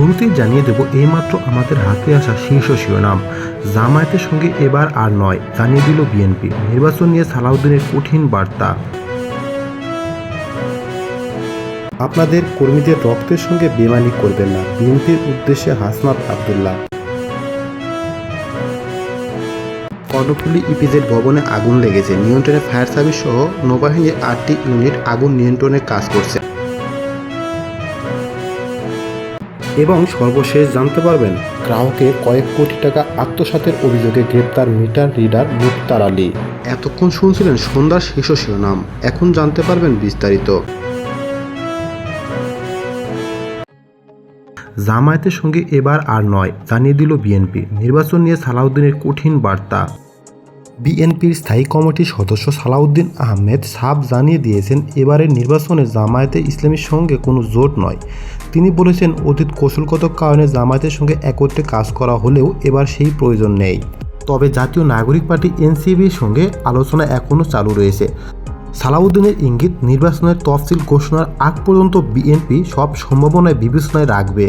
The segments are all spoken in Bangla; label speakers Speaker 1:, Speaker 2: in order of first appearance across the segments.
Speaker 1: শুরুতেই জানিয়ে দেব এইমাত্র আমাদের হাতে আসা শীর্ষ শিরোনাম। জামায়াতের সঙ্গে এবার আর নয় জানিয়ে দিল বিএনপি। নির্বাচন নিয়ে সালাউদ্দিনের কঠিন বার্তা। আপনাদের কর্মীদের রক্তের সঙ্গে বেমানি করবেন না বিএনপির উদ্দেশ্যে হাসনাত আবদুল্লাহ। কর্ণফুলী ইপিজেড ভবনে আগুন লেগেছে। নিয়ন্ত্রণে ফায়ার সার্ভিস সহ নৌবাহিনীর আটটি ইউনিট আগুন নিয়ন্ত্রণে কাজ করছে। এবং সর্বশেষ জানতে পারবেন গ্রাহকের কয়েক কোটি টাকা আত্মসাতের অভিযোগে গ্রেপ্তার মিটার রিডার মুক্তার আলী। এতক্ষণ শুনছিলেন সন্ধ্যার শীর্ষ শিরোনাম, এখন জানতে পারবেন বিস্তারিত। জামায়াতের সঙ্গে এবার আর নয়, জানিয়ে দিল বিএনপি। নির্বাচন নিয়ে সালাউদ্দিনের কঠিন বার্তা। বিএনপির স্থায়ী কমিটির সদস্য সালাউদ্দিন আহমেদ সাব জানিয়ে দিয়েছেন, এবারের নির্বাচনে জামায়াতে ইসলামীর সঙ্গে কোনো জোট নয়। তিনি বলেছেন, অতীত কৌশলগত কারণে জামায়াতের সঙ্গে একত্রে কাজ করা হলেও এবার সেই প্রয়োজন নেই। তবে জাতীয় নাগরিক পার্টি এনসিবির সঙ্গে আলোচনা এখনও চালু রয়েছে। সালাউদ্দিনের ইঙ্গিত, নির্বাচনের তফসিল ঘোষণার আগ পর্যন্ত বিএনপি সব সম্ভাবনায় বিবেচনায় রাখবে।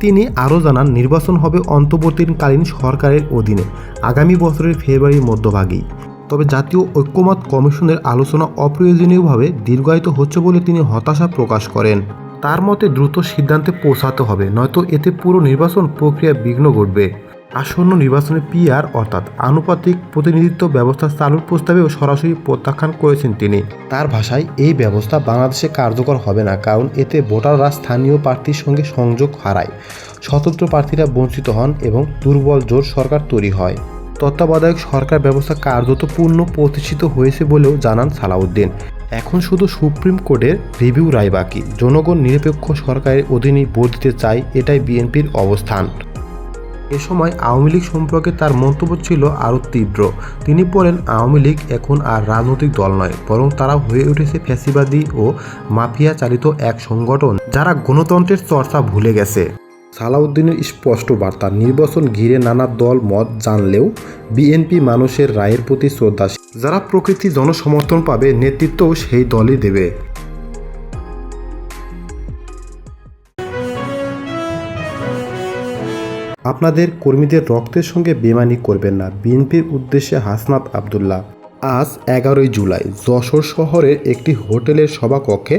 Speaker 1: তিনি আরও জানান, নির্বাচন হবে অন্তর্বর্তীকালীন সরকারের অধীনে, আগামী বছরের ফেব্রুয়ারির মধ্যভাগেই। তবে জাতীয় ঐক্যমত কমিশনের আলোচনা অপ্রয়োজনীয়ভাবে দীর্ঘায়িত হচ্ছে বলে তিনি হতাশা প্রকাশ করেন। তার মতে দ্রুত সিদ্ধান্তে পৌঁছাতে হবে, নয়তো এতে পুরো নির্বাচন প্রক্রিয়া বিঘ্ন ঘটবে। আসন্ন নির্বাচনে পিআর অর্থাৎ আনুপাতিক প্রতিনিধিত্ব ব্যবস্থা চালুর প্রস্তাবেও সরাসরি প্রত্যাখ্যান করেছেন তিনি। তার ভাষায়, এই ব্যবস্থা বাংলাদেশে কার্যকর হবে না, কারণ এতে ভোটাররা স্থানীয় প্রার্থীর সঙ্গে সংযোগ হারায়। স্বতন্ত্র প্রার্থীরা বঞ্চিত হন এবং দুর্বল জোট সরকার তৈরি হয়। তত্ত্বাবধায়ক সরকার ব্যবস্থা কার্যত পূর্ণ প্রতিষ্ঠিত হয়েছে বলেও জানান সালাউদ্দিন। এখন শুধু সুপ্রিম কোর্টের রিভিউ রায় বাকি। জনগণ নিরপেক্ষ সরকারের অধীনেই ভোট দিতে চায়, এটাই বিএনপির অবস্থান। এ সময় আওয়ামী লীগ সম্পর্কে তার মন্তব্য ছিল আরও তীব্র। তিনি বলেন, আওয়ামী লীগ এখন আর রাজনৈতিক দল নয়, বরং তারা হয়ে উঠেছে ফ্যাসিবাদী ও মাফিয়া চালিত এক সংগঠন, যারা গণতন্ত্রের চর্চা ভুলে গেছে। সালাউদ্দিনের স্পষ্ট বার্তা, নির্বাচন ঘিরে নানা দল মত জানলেও বিএনপি মানুষের রায়ের প্রতি শ্রদ্ধাশীল। যারা প্রকৃতি জনসমর্থন পাবে, নেতৃত্বও সেই দলই দেবে। আপনাদের কর্মীদের রক্তের সঙ্গে বেমানি করবেন না, বিএনপির উদ্দেশ্যে হাসনাত আবদুল্লাহ। আজ এগারোই জুলাই। যশোর শহরের একটি হোটেলের সভাকক্ষে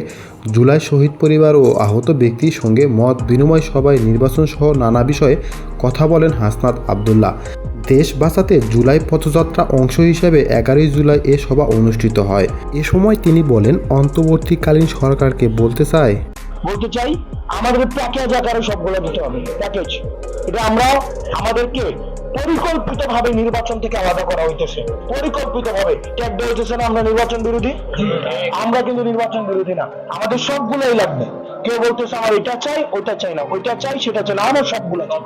Speaker 1: জুলাই শহীদ পরিবার ও আহত ব্যক্তির সঙ্গে মত বিনিময় সভায় নির্বাচন সহ নানা বিষয়ে কথা বলেন হাসনাত আবদুল্লাহ। দেশ বাঁচাতে জুলাই পথযাত্রা অংশ হিসেবে এগারোই জুলাই এ সভা অনুষ্ঠিত হয়। এ সময় তিনি বলেন, অন্তর্বর্তীকালীন সরকারকে বলতে চায়
Speaker 2: বলতে চাই, আমাদের প্যাকেজ আকারে সবগুলো দিতে হবে। প্যাকেজ। এটা আমরা আমাদেরকে পরিকল্পিত ভাবে নির্বাচন থেকে আলাদা করা হইতেছে। পরিকল্পিত ভাবে ট্যাগ দেওয়া হইতেছে না আমরা নির্বাচন বিরোধী? আমরা কিন্তু নির্বাচন বিরোধী না। আমাদের সবগুলোই লাগবে। কেউ বলতেছে আমার এটা চাই, ওইটা চাই না। ওইটা চাই, সেটা চাই না। আমার সবগুলো চাই।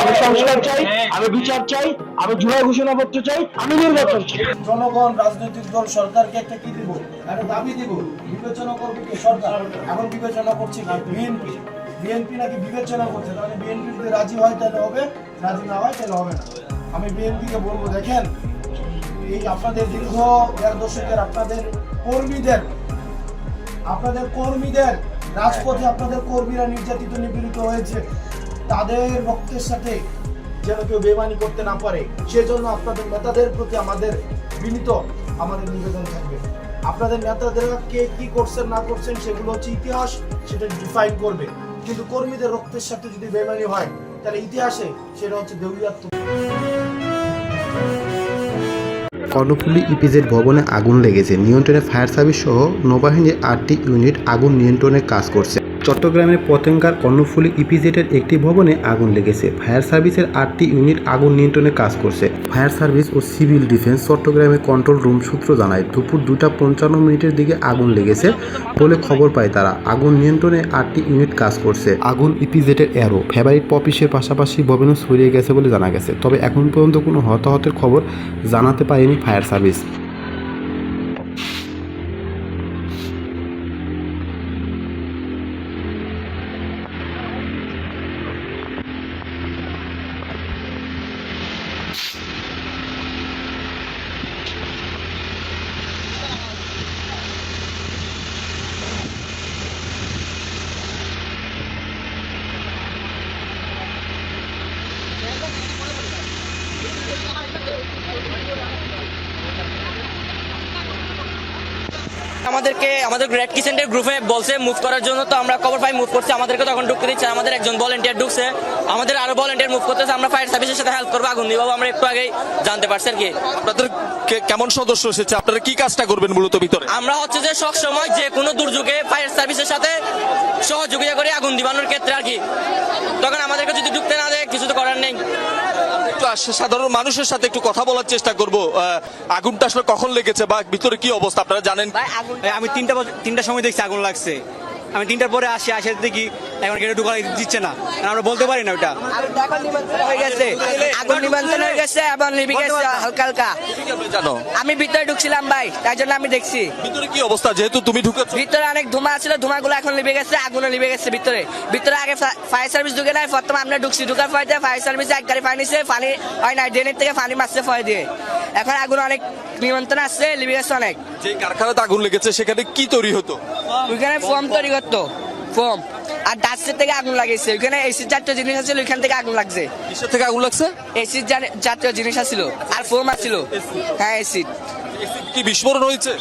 Speaker 2: আমি সংস্কার চাই, আমি বিচার চাই, আমি জুলাই ঘোষণা করতে চাই, আমি নির্বাচন চাই।
Speaker 3: জনগণ, রাজনৈতিক দল, সরকারকে একটা কি দিব? একটা দাবি দিব। বিবেচনা করবে কি সরকার? এখন বিবেচনা করছে বিএনপি। বিএনপি নাকি বিবেচনা করছে, তাহলে বিএনপি যদি রাজি হয় তাহলে হবে, রাজি না হয় তাহলে হবে না। আমি বিএনপিকে বলব, দেখেন, এই আপনাদের দীর্ঘ দেড় দশকের আপনাদের কর্মীদের আপনাদের কর্মীদের রাজপথে আপনাদের কর্মীরা নির্যাতিত, নিপীড়িত হয়েছে, তাদের রক্তের সাথে যেন কেউ বেমানি করতে না পারে, সেজন্য আপনাদের নেতাদের প্রতি আমাদের বিনীত, আমাদের নিবেদন থাকবে। আপনাদের নেতাদের কে কি করছেন, না করছেন, সেগুলো হচ্ছে ইতিহাস, সেটা ডিফাইন করবে। কিন্তু কর্মীদের রক্তের সাথে যদি বেমানি হয়, তাহলে ইতিহাসে সেটা হচ্ছে দেউলিয়াত্ম
Speaker 1: কর্ণফুলী ইপিজেড ভবনে আগুন লেগেছে। নিয়ন্ত্রণে ফায়ার সার্ভিস সহ নৌবাহিনীর আটটি ইউনিট আগুন নিয়ন্ত্রণে কাজ করছে। চট্টগ্রামের পতেঙ্গার কর্ণফুলী ইপিজেডের একটি ভবনে আগুন লেগেছে। ফায়ার সার্ভিসের আটটি ইউনিট আগুন নিয়ন্ত্রণে কাজ করছে। ফায়ার সার্ভিস ও সিভিল ডিফেন্স চট্টগ্রামের কন্ট্রোল রুম সূত্র জানায়, দুপুর দুটা পঞ্চান্ন মিনিটের দিকে আগুন লেগেছে বলে খবর পায় তারা। আগুন নিয়ন্ত্রণে আটটি ইউনিট কাজ করছে। আগুন ইপিজেডের অ্যারো ফেভারিট পপিসের পাশাপাশি ভবনও ছড়িয়ে গেছে বলে জানা গেছে। তবে এখন পর্যন্ত কোনো হতাহতের খবর জানাতে পারেনি ফায়ার সার্ভিস।
Speaker 4: আমাদেরকে আমাদের গ্রেড কিচেনের গ্রুপে বলছে মুভ করার জন্য তো আমরা খবর পাই মুভ করছি আমাদেরকে তখন ঢুকতে দিচ্ছে আমাদের একজন ভলেন্টিয়ার ঢুকছে। আমাদের আরও ভলেন্টিয়ার মুভ করতেছে আমরা ফায়ার সার্ভিসের সাথে হেল্প করব। আগুন দিব আমরা একটু আগেই জানতে পারছি আর কি।
Speaker 5: আপনাদের কেমন সদস্য এসেছে? আপনারা কি কাজটা করবেন মূলত ভিতরে?
Speaker 4: আমরা হচ্ছে যে সব সময় যে কোনো দুর্যোগে ফায়ার সার্ভিসের সাথে সহযোগিতা করে আগুন দিবানোর ক্ষেত্রে আর কি। তখন আমাদেরকে যদি ঢুকতে না দেয় কিছু তো করার নেই।
Speaker 5: সাধারণ মানুষের সাথে একটু কথা বলার চেষ্টা করব। আগুনটা আসলে কখন লেগেছে বা ভিতরে কি অবস্থা আপনারা জানেন?
Speaker 6: আমি তিনটা তিনটা তিনটার সময় দেখছি আগুন লাগছে। আমি তিনটার পরে আসি আসে দেখি এখন গেটে ঢুকা দিচ্ছে না। আমরা বলতে পারি না ওটা।
Speaker 4: আগুন নিমন্ত্রণ হয়ে গেছে আগুন নিমন্ত্রণ হয়ে গেছে এবং গেছে হালকা হালকা।
Speaker 5: জানো
Speaker 4: আমি ভিতরে ঢুকছিলাম ভাই তাই জন্য আমি দেখছি।
Speaker 5: ভিতরে কি অবস্থা? যেহেতু তুমি ঢুকেছো
Speaker 4: ভিতরে অনেক ধোঁয়া ছিল ধোঁয়াগুলো এখন লিবে গেছে আগুনও লিবে গেছে ভিতরে। ভিতরে আগে ফায়ার সার্ভিস ঢুকে নাই প্রথমে আমরা ঢুকছি। ঢুকার পর ফায়ার সার্ভিস এক গাড়ি পানি নিছে পানি হয় না ড্রেনের থেকে পানি মারছে ফয় দিয়ে। এখন আগুন অনেক নিমন্ত্রণ আসছে লিবে গেছে অনেক।
Speaker 5: যে কারখানাতে আগুন লেগেছে সেখানে কি তৈরি হতো?
Speaker 4: ওইখানে ফর্ম তৈরি করতো ফোম আর ডাস্টের থেকে আগুন লাগিয়েছে। ওইখানে এসি জাতীয় জিনিস আছে ওইখান থেকে আগুন লাগছে।
Speaker 5: কিসের থেকে আগুন লাগছে?
Speaker 4: এসি জাতীয় জিনিস আছিল আর ফোম আছিল। হ্যাঁ এসি
Speaker 5: কি বিস্ফোরণ হয়েছে?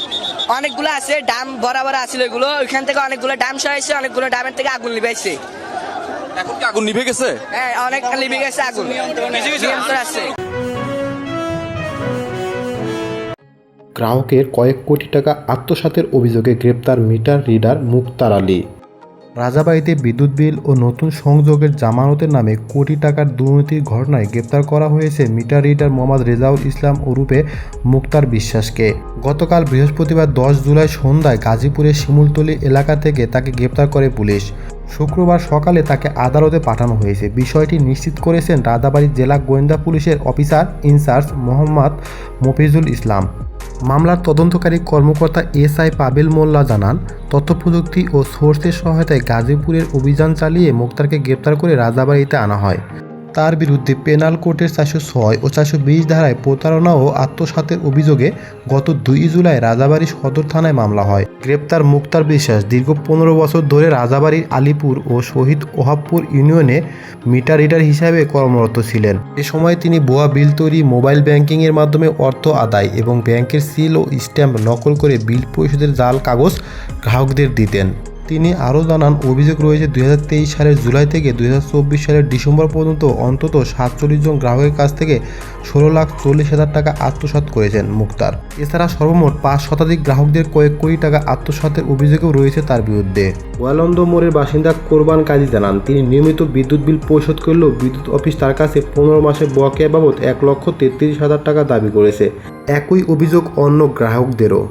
Speaker 4: অনেকগুলো আছে ডাম বরাবর আছিল এগুলো ওইখান থেকে অনেকগুলো ডাম সরাইছে অনেকগুলো ডামের থেকে আগুন লিবাইছে
Speaker 5: এখন কি আগুন নিভে গেছে?
Speaker 4: হ্যাঁ অনেক লিবি গেছে আগুন। নিয়ন্ত্রণ আছে।
Speaker 1: গ্রাহকের কয়েক কোটি টাকা আত্মসাতের অভিযোগে গ্রেপ্তার মিটার রিডার মুক্তার আলী। রাজাবাড়িতে বিদ্যুৎ বিল ও নতুন সংযোগের জামানতের নামে কোটি টাকার দুর্নীতির ঘটনায় গ্রেপ্তার করা হয়েছে মিটার রিডার মোহাম্মদ রেজাউল ইসলাম ওরূপে মুক্তার বিশ্বাসকে। গতকাল বৃহস্পতিবার দশ জুলাই সন্ধ্যায় গাজীপুরের শিমুলতলি এলাকা থেকে তাকে গ্রেপ্তার করে পুলিশ। শুক্রবার সকালে তাকে আদালতে পাঠানো হয়েছে। বিষয়টি নিশ্চিত করেছেন রাজাবাড়ি জেলা গোয়েন্দা পুলিশের officer in charge Mohammad Mofizul Islam. মামলার তদন্তকারী কর্মকর্তা এস আই পাবেল মোল্লা জানান, তথ্যপ্রযুক্তি ও সোর্সের সহায়তায় গাজীপুরের অভিযান চালিয়ে মোক্তারকে গ্রেপ্তার করে রাজাবাড়িতে আনা হয়। তার বিরুদ্ধে পেনাল কোর্টের চারশো ছয় ও চারশো বিশ ধারায় প্রতারণা ও আত্মসাতের অভিযোগে গত দুই জুলাই রাজাবাড়ি সদর থানায় মামলা হয়। গ্রেপ্তার মুক্তার বিশ্বাস দীর্ঘ পনেরো বছর ধরে রাজাবাড়ির আলিপুর ও শহীদ ওহাবপুর ইউনিয়নে মিটার রিডার হিসাবে কর্মরত ছিলেন। এ সময় তিনি বোয়া, বিল তৈরি, মোবাইল ব্যাংকিংয়ের মাধ্যমে অর্থ আদায় এবং ব্যাংকের সিল ও স্ট্যাম্প নকল করে বিল পরিশোধের জাল কাগজ গ্রাহকদের দিতেন। তিনি আরও জানান, অভিযোগ রয়েছে দুই হাজার তেইশ সালের জুলাই থেকে দুই হাজার চব্বিশ সালের ডিসেম্বর পর্যন্ত অন্তত সাতচল্লিশ জন গ্রাহকের কাছ থেকে ষোলো লাখ চল্লিশ হাজার টাকা আত্মসাৎ করেছেন মুক্তার। এছাড়া সর্বমোট পাঁচ শতাধিক গ্রাহকদের কয়েক কোটি টাকা আত্মসাতের অভিযোগও রয়েছে তার বিরুদ্ধে। ওয়ালন্দ মোড়ের বাসিন্দা কোরবান কাজী জানান, তিনি নিয়মিত বিদ্যুৎ বিল পরিশোধ করলেও বিদ্যুৎ অফিস তার কাছে পনেরো মাসের বকেয়া বাবদ এক লক্ষ তেত্রিশ হাজার টাকা দাবি করেছে। একই অভিযোগ অন্য গ্রাহকদেরও।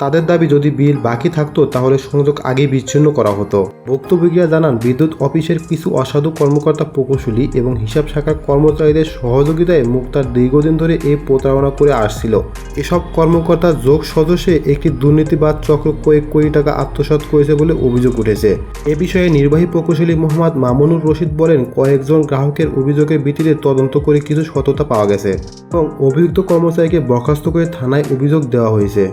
Speaker 1: তাদের দাবি যদি বিল বাকি থাকতো তাহলে সংযোগ আগে বিচ্ছিন্ন করা হতো। ভুক্তভোগীরা জানান, বিদ্যুৎ অফিসের কিছু অসাধু কর্মকর্তা প্রকৌশলী এবং হিসাব শাখার কর্মচারীদের সহযোগিতায় মুক্তার দীর্ঘদিন ধরে এই প্রতারণা করে আসছিল। এসব কর্মকর্তা যোগ সদস্যে একটি দুর্নীতিবাদ চক্র কয়েক কোটি টাকা আত্মসাৎ করেছে বলে অভিযোগ উঠেছে। এ বিষয়ে নির্বাহী প্রকৌশলী মোহাম্মদ মামুনুর রশিদ বলেন, কয়েকজন গ্রাহকের অভিযোগের ভিত্তিতে তদন্ত করে কিছু সততা পাওয়া গেছে এবং অভিযুক্ত কর্মচারীকে বরখাস্ত করে থানায় অভিযোগ দেওয়া হয়েছে।